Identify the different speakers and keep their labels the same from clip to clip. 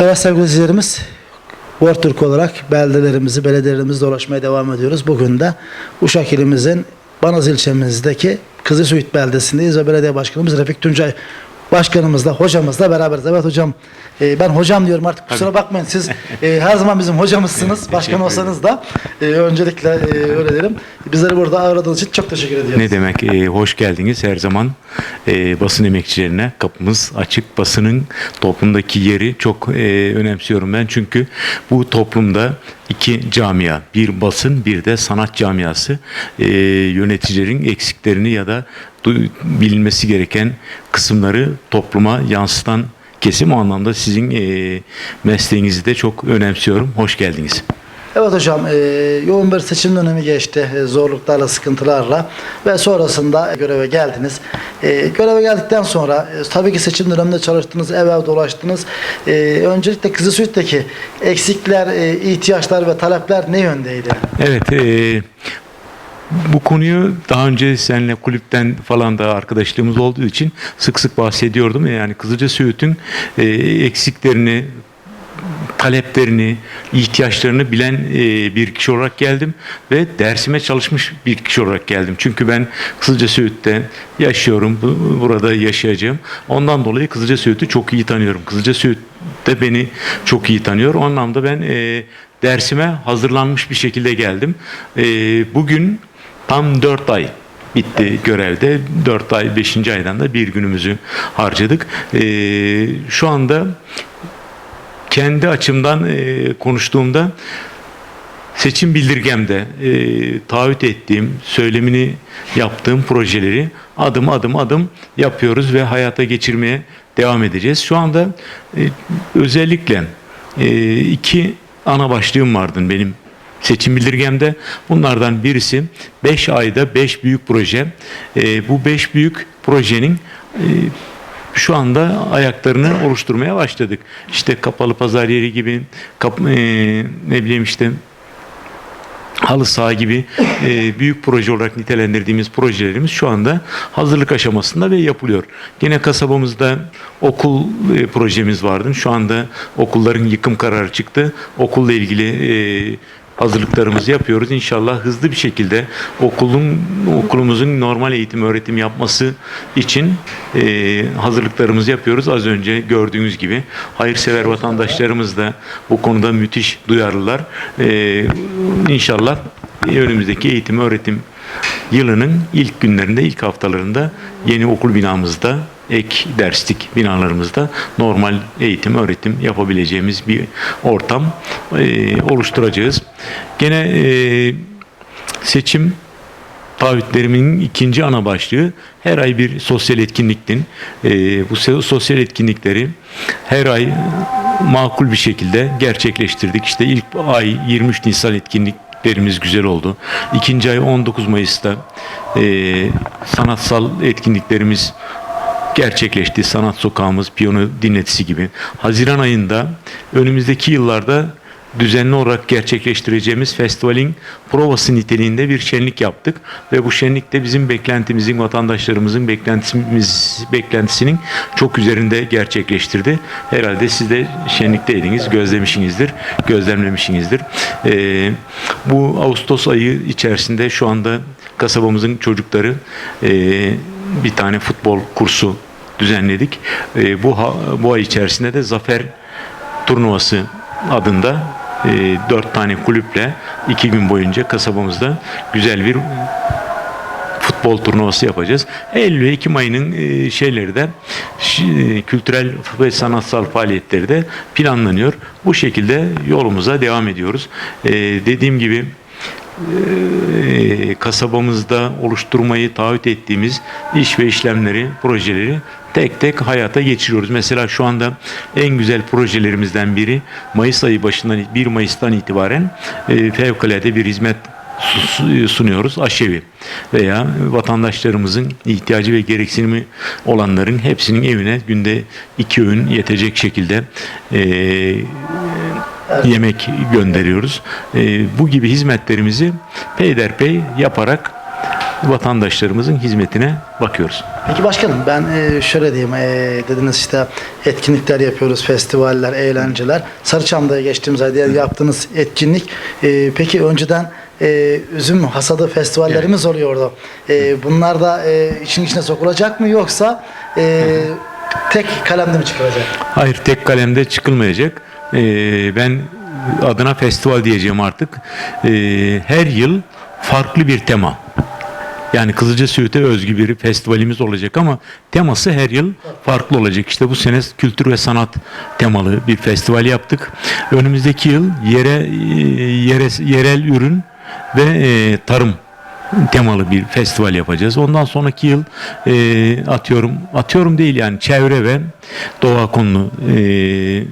Speaker 1: Evet sevgili World Türk olarak beldelerimizi, belediyelerimizi dolaşmaya devam ediyoruz. Bugün de Uşak ilimizin Banaz ilçemizdeki Kızılsuit beldesindeyiz ve belediye başkanımız Refik Tuncay başkanımızla, hocamızla beraberiz. Evet hocam, e, ben hocam diyorum artık kusura bakmayın siz e, her zaman bizim hocamızsınız. Başkan olsanız da e, öncelikle e, öyle derim. Bizleri burada ağırladığınız için çok teşekkür ediyoruz.
Speaker 2: Ne demek? Ee, hoş geldiniz her zaman e, basın emekçilerine. Kapımız açık. Basının toplumdaki yeri çok e, önemsiyorum ben. Çünkü bu toplumda iki camia, bir basın bir de sanat camiası e, yöneticilerin eksiklerini ya da bilinmesi gereken kısımları topluma yansıtan kesim o anlamda sizin e, mesleğinizi de çok önemsiyorum. Hoş geldiniz.
Speaker 1: Evet hocam, e, yoğun bir seçim dönemi geçti e, zorluklarla, sıkıntılarla ve sonrasında göreve geldiniz. E, göreve geldikten sonra e, tabii ki seçim döneminde çalıştınız, ev ev dolaştınız. E, öncelikle Kızılsuit'teki eksikler, e, ihtiyaçlar ve talepler ne yöndeydi?
Speaker 2: Evet, e, bu konuyu daha önce seninle kulüpten falan da arkadaşlığımız olduğu için sık sık bahsediyordum. Yani Kızılca Söğüt'ün e, eksiklerini, taleplerini, ihtiyaçlarını bilen e, bir kişi olarak geldim ve dersime çalışmış bir kişi olarak geldim. Çünkü ben Kızılca Söğüt'te yaşıyorum, bu- burada yaşayacağım. Ondan dolayı Kızılca Söğüt'ü çok iyi tanıyorum. Kızılca Söğüt de beni çok iyi tanıyor. O anlamda ben e, dersime hazırlanmış bir şekilde geldim. Bugün tam 4 ay bitti görevde. 4 ay 5. aydan da bir günümüzü harcadık. E, şu anda kendi açımdan e, konuştuğumda seçim bildirgemde e, taahhüt ettiğim, söylemini yaptığım projeleri adım adım adım yapıyoruz ve hayata geçirmeye devam edeceğiz. Şu anda e, özellikle e, iki ana başlığım vardı benim seçim bildirgemde. Bunlardan birisi 5 ayda 5 büyük proje. E, bu 5 büyük projenin e, şu anda ayaklarını oluşturmaya başladık. İşte kapalı pazar yeri gibi, kap, e, ne bileyim işte halı saha gibi e, büyük proje olarak nitelendirdiğimiz projelerimiz şu anda hazırlık aşamasında ve yapılıyor. Yine kasabamızda okul e, projemiz vardı. Şu anda okulların yıkım kararı çıktı. Okulla ilgili e, hazırlıklarımızı yapıyoruz. İnşallah hızlı bir şekilde okulun okulumuzun normal eğitim öğretim yapması için e, hazırlıklarımızı yapıyoruz. Az önce gördüğünüz gibi hayırsever vatandaşlarımız da bu konuda müthiş duyarlılar. E, inşallah önümüzdeki eğitim öğretim yılının ilk günlerinde, ilk haftalarında yeni okul binamızda, ek derslik binalarımızda normal eğitim, öğretim yapabileceğimiz bir ortam e, oluşturacağız. Gene e, seçim taahhütlerimin ikinci ana başlığı her ay bir sosyal etkinliktin. E, bu sosyal etkinlikleri her ay makul bir şekilde gerçekleştirdik. İşte ilk ay 23 Nisan etkinliklerimiz güzel oldu. İkinci ay 19 Mayıs'ta e, sanatsal etkinliklerimiz gerçekleşti. Sanat sokağımız, piyano dinletisi gibi. Haziran ayında önümüzdeki yıllarda düzenli olarak gerçekleştireceğimiz festivalin provası niteliğinde bir şenlik yaptık ve bu şenlik de bizim beklentimizin, vatandaşlarımızın beklentimiz beklentisinin çok üzerinde gerçekleştirdi. Herhalde siz de şenlikteydiniz, gözlemişsinizdir, gözlemlemişsinizdir. Ee, bu Ağustos ayı içerisinde şu anda kasabamızın çocukları e, bir tane futbol kursu düzenledik. E, bu bu ay içerisinde de Zafer turnuvası adında dört tane kulüple iki gün boyunca kasabamızda güzel bir futbol turnuvası yapacağız. Eylül ve Ekim ayının e, şeyleri de e, kültürel ve sanatsal faaliyetleri de planlanıyor. Bu şekilde yolumuza devam ediyoruz. E, dediğim gibi e, kasabamızda oluşturmayı taahhüt ettiğimiz iş ve işlemleri, projeleri tek tek hayata geçiriyoruz. Mesela şu anda en güzel projelerimizden biri Mayıs ayı başından 1 Mayıs'tan itibaren e, fevkalade bir hizmet su- sunuyoruz. Aşevi veya vatandaşlarımızın ihtiyacı ve gereksinimi olanların hepsinin evine günde iki öğün yetecek şekilde e, yemek gönderiyoruz. E, bu gibi hizmetlerimizi peyderpey yaparak vatandaşlarımızın hizmetine bakıyoruz.
Speaker 1: Peki başkanım ben e, şöyle diyeyim e, dediniz işte etkinlikler yapıyoruz, festivaller, eğlenceler. Sarıçam'da geçtiğimiz ayda yaptığınız etkinlik. E, peki önceden e, üzüm hasadı festivallerimiz oluyordu. E, bunlar da e, işin içine sokulacak mı yoksa e, tek kalemde mi çıkılacak?
Speaker 2: Hayır tek kalemde çıkılmayacak. Ee, ben adına festival diyeceğim artık. Ee, her yıl farklı bir tema. Yani Kızılca Söğüt'e özgü bir festivalimiz olacak ama teması her yıl farklı olacak. İşte bu sene kültür ve sanat temalı bir festival yaptık. Önümüzdeki yıl yere e, yere yerel ürün ve e, tarım temalı bir festival yapacağız. Ondan sonraki yıl e, atıyorum atıyorum değil yani çevre ve doğa konulu e,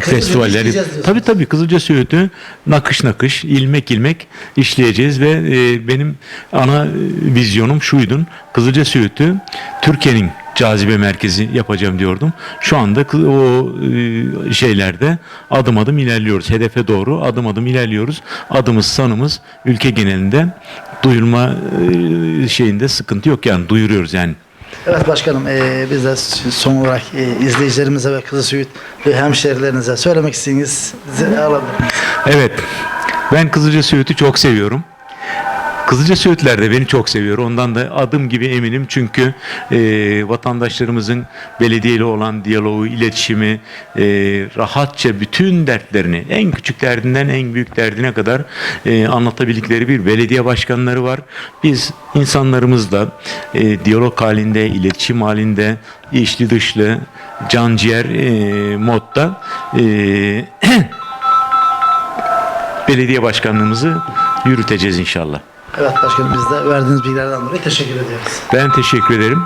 Speaker 2: festivalleri. Tabii tabii Kızılca Söğüt'ü nakış nakış, ilmek ilmek işleyeceğiz ve e, benim ana e, vizyonum şuydu. Kızılca Söğüt'ü Türkiye'nin cazibe merkezi yapacağım diyordum. Şu anda o e, şeylerde adım adım ilerliyoruz. Hedefe doğru adım adım ilerliyoruz. Adımız sanımız ülke genelinde duyurma e, şeyinde sıkıntı yok yani duyuruyoruz yani.
Speaker 1: Evet başkanım e, biz de son olarak e, izleyicilerimize ve Kızılsuit ve hemşehrilerinize söylemek istediğiniz alabilirim.
Speaker 2: Evet. Ben Kızılca Söğüt'ü çok seviyorum. Kızılca Söğütler de beni çok seviyor. Ondan da adım gibi eminim. Çünkü e, vatandaşlarımızın belediyeyle olan diyaloğu, iletişimi, e, rahatça bütün dertlerini, en küçük derdinden en büyük derdine kadar e, anlatabildikleri bir belediye başkanları var. Biz insanlarımızla e, diyalog halinde, iletişim halinde, içli dışlı, can ciğer e, modda e, belediye başkanlığımızı yürüteceğiz inşallah.
Speaker 1: Evet başkanım biz de verdiğiniz bilgilerden dolayı teşekkür ediyoruz.
Speaker 2: Ben teşekkür ederim.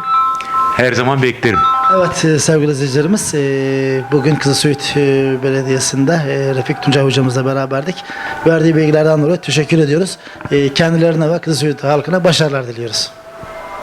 Speaker 2: Her zaman beklerim.
Speaker 1: Evet e, sevgili izleyicilerimiz e, bugün Kızılsuit e, Belediyesi'nde Refik Tuncay hocamızla beraberdik. Verdiği bilgilerden dolayı teşekkür ediyoruz. Kendilerine ve Kızılsuit halkına başarılar diliyoruz.